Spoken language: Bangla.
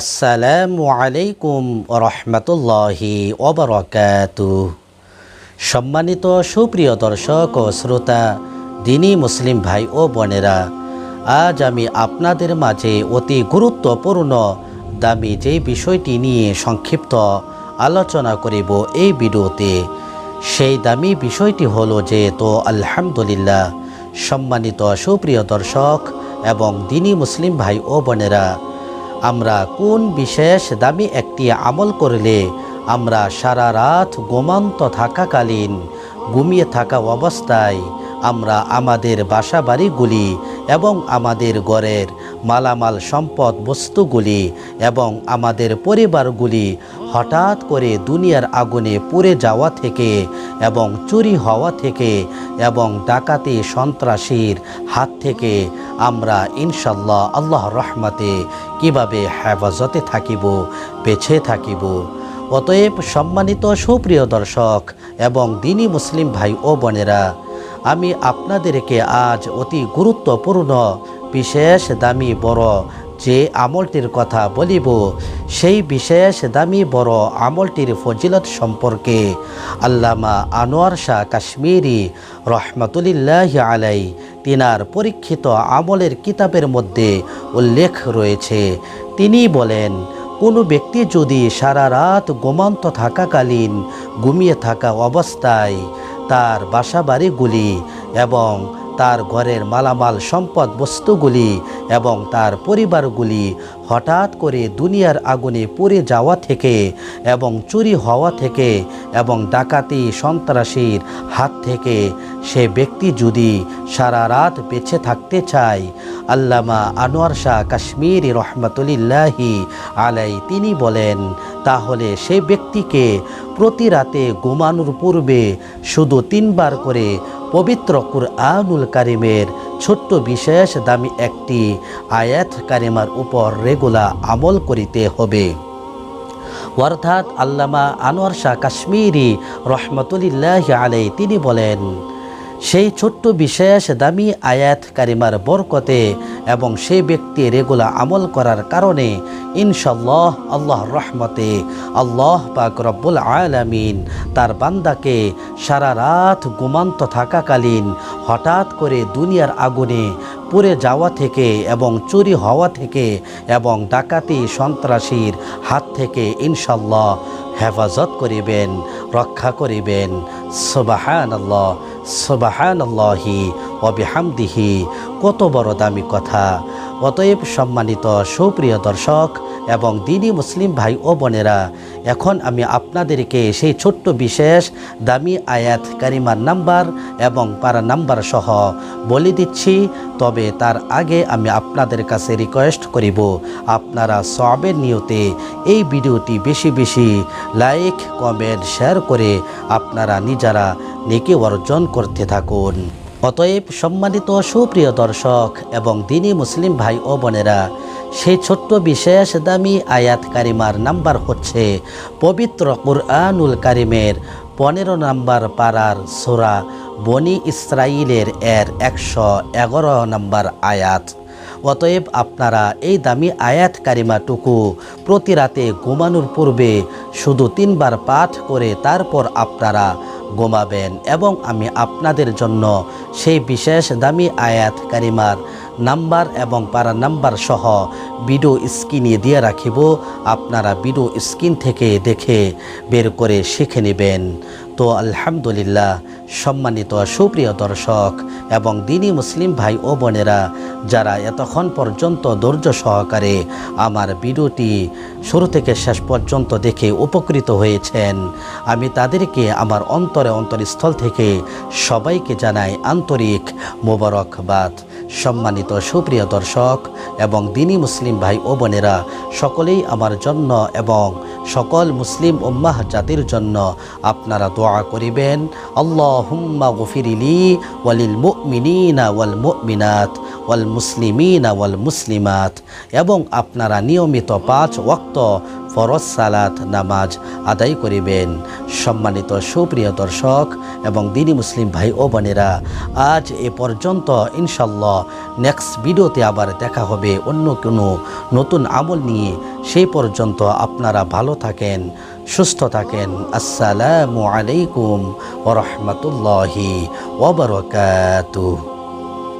আসসালামু আলাইকুম রহমতুল্লাহি ওবরাকাতু সম্মানিত সুপ্রিয় দর্শক ও শ্রোতা, দিনী মুসলিম ভাই ও বোনেরা, আজ আমি আপনাদের মাঝে অতি গুরুত্বপূর্ণ দামি যে বিষয়টি নিয়ে সংক্ষিপ্ত আলোচনা করিব এই ভিডিওতে। সেই দামি বিষয়টি হলো যে, তো আলহামদুলিল্লাহ, সম্মানিত সুপ্রিয় দর্শক এবং দিনী মুসলিম ভাই ও বোনেরা আমরা কোন বিশেষ দামি একটি আমল করলে আমরা সারা রাত গোমান্ত থাকাকালীন, ঘুমিয়ে থাকা অবস্থায় আমরা আমাদের বাসা বাড়িগুলি এবং আমাদের গড়ের মালামাল সম্পদ বস্তুগুলি এবং আমাদের পরিবারগুলি হঠাৎ করে দুনিয়ার আগুনে পুড়ে যাওয়া থেকে এবং চুরি হওয়া থেকে এবং ডাকাতি সন্ত্রাসীর হাত থেকে আমরা ইনশাল্লাহ আল্লাহ রহমতে কীভাবে হেফাজতে থাকিব বেছে থাকিব। অতএব সম্মানিত সুপ্রিয় দর্শক এবং দিনী মুসলিম ভাই ও বোনেরা, আমি আপনাদেরকে আজ অতি গুরুত্বপূর্ণ, বিশেষ দামি বড় যে আমলটির কথা বলিব, সেই বিশেষ দামি বড় আমলটির ফজিলত সম্পর্কে আল্লামা আনোয়ার শাহ কাশ্মীরি রহমতুলিল্লাহ আলাই তিনার পরীক্ষিত আমলের কিতাবের মধ্যে উল্লেখ রয়েছে। তিনি বলেন, কোনো ব্যক্তি যদি সারা রাত গোমান্ত থাকাকালীন ঘুমিয়ে থাকা অবস্থায় তার বাসা বাড়িগুলি এবং তার ঘরের মালামাল সম্পদ বস্তুগুলি এবং তার পরিবারগুলি হঠাৎ করে দুনিয়ার আগুনে পড়ে যাওয়া থেকে এবং চুরি হওয়া থেকে এবং ডাকাতি সন্ত্রাসীর হাত থেকে সে ব্যক্তি যদি সারা রাত বেঁচে থাকতে চায় আল্লামা আনোয়ার শাহ কাশ্মীর রহমতুলিল্লাহি আলাই, তিনি বলেন, তাহলে সে ব্যক্তিকে প্রতি রাতে ঘুমানোর পূর্বে শুধু তিনবার করে পবিত্র কুরআনুল কারিমের ছোট্ট বিশেষ দামি একটি আয়াত কারিমার উপর রেগুলা আমল করিতে হবে। অর্থাৎ আল্লামা আনোয়ার শাহ কাশ্মীরি রহমতুলিল্লাহ আলাই, তিনি বলেন সেই ছোট্ট বিশেষ দামি আয়াত কারিমার বরকতে এবং সেই ব্যক্তি রেগুলা আমল করার কারণে ইনশাল্লাহ আল্লাহ রহমতে আল্লাহ পাক রব্বুল আলামিন তার বান্দাকে সারা রাত ঘুমান্ত থাকাকালীন হঠাৎ করে দুনিয়ার আগুনে পুড়ে যাওয়া থেকে এবং চুরি হওয়া থেকে এবং ডাকাতি সন্ত্রাসীর হাত থেকে ইনশাল্লাহ হেফাজত করিবেন, রক্ষা করিবেন। সুবাহান আল্লাহ সুবাহান অবিহামদিহি কত বড় দামি কথা। অতএব সম্মানিত সুপ্রিয় দর্শক এবং দিনী মুসলিম ভাই ও বোনেরা, এখন আমি আপনাদেরকে সেই ছোট্ট বিশেষ দামি আয়াত কারিমার নাম্বার এবং পারা নাম্বার সহ বলে দিচ্ছি, তবে তার আগে আমি আপনাদের কাছে রিকোয়েস্ট করিব, আপনারা সবের নিয়তে এই ভিডিওটি বেশি বেশি লাইক কমেন্ট শেয়ার করে আপনারা নিজেরা নেকি অর্জন করতে থাকুন। অতএব সম্মানিত সুপ্রিয় দর্শক এবং দিনী মুসলিম ভাই ও বোনেরা সেই ছোট্ট বিশেষ দামি আয়াত কারিমার নাম্বার হচ্ছে পবিত্র কুরআনুল কারিমের পনেরো নাম্বার পাড়ার সোরা বনি ইসরাইলের এর একশো এগারো নাম্বার আয়াত। অতএব আপনারা এই দামি আয়াত কারিমাটুকু প্রতি রাতে ঘুমানোর পূর্বে শুধু তিনবার পাঠ করে তারপর আপনারা ঘুমাবেন এবং আমি আপনাদের জন্য সেই বিশেষ দামি আয়াত কারিমার নাম্বার এবং পারা নাম্বার সহ ভিডিও স্ক্রিনে দিয়ে রাখিব। আপনারা ভিডিও স্ক্রিন থেকে দেখে বের করে শিখে নেবেন। তো আলহামদুলিল্লাহ, সম্মানিত সুপ্রিয় দর্শক এবং দিনী মুসলিম ভাই ও বোনেরা, যারা এতক্ষণ পর্যন্ত ধৈর্য সহকারে আমার ভিডিওটি শুরু থেকে শেষ পর্যন্ত দেখে উপকৃত হয়েছেন, আমি তাদেরকে আমার অন্তরে অন্তরস্থল থেকে সবাইকে জানাই আন্তরিক মোবারকবাদ। সম্মানিত সুপ্রিয় দর্শক এবং দিনী মুসলিম ভাই ও বোনেরা, সকলেই আমার জন্য এবং সকল মুসলিম উম্মাহ জাতির জন্য আপনারা দোয়া করিবেন। আল্লাহ হুম্মা গফিরিলি ওয়ালিল মুমিনিনা ওয়াল মুমিনাত ওয়াল মুসলিমিনা ওয়াল মুসলিমাত। এবং আপনারা নিয়মিত পাঁচ ওয়াক্ত ফরজ সালাত, নামাজ আদায় করিবেন। সম্মানিত সুপ্রিয় দর্শক এবং দিনী মুসলিম ভাই ও বোনেরা, আজ এ পর্যন্ত ইনশাল্লাহ নেক্সট ভিডিওতে আবার দেখা হবে অন্য কোনো নতুন আমল নিয়ে। সেই পর্যন্ত আপনারা ভালো থাকেন, সুস্থ থাকেন। আসসালামু আলাইকুম ওরহমতুল্লাহি ওবরকাতুহ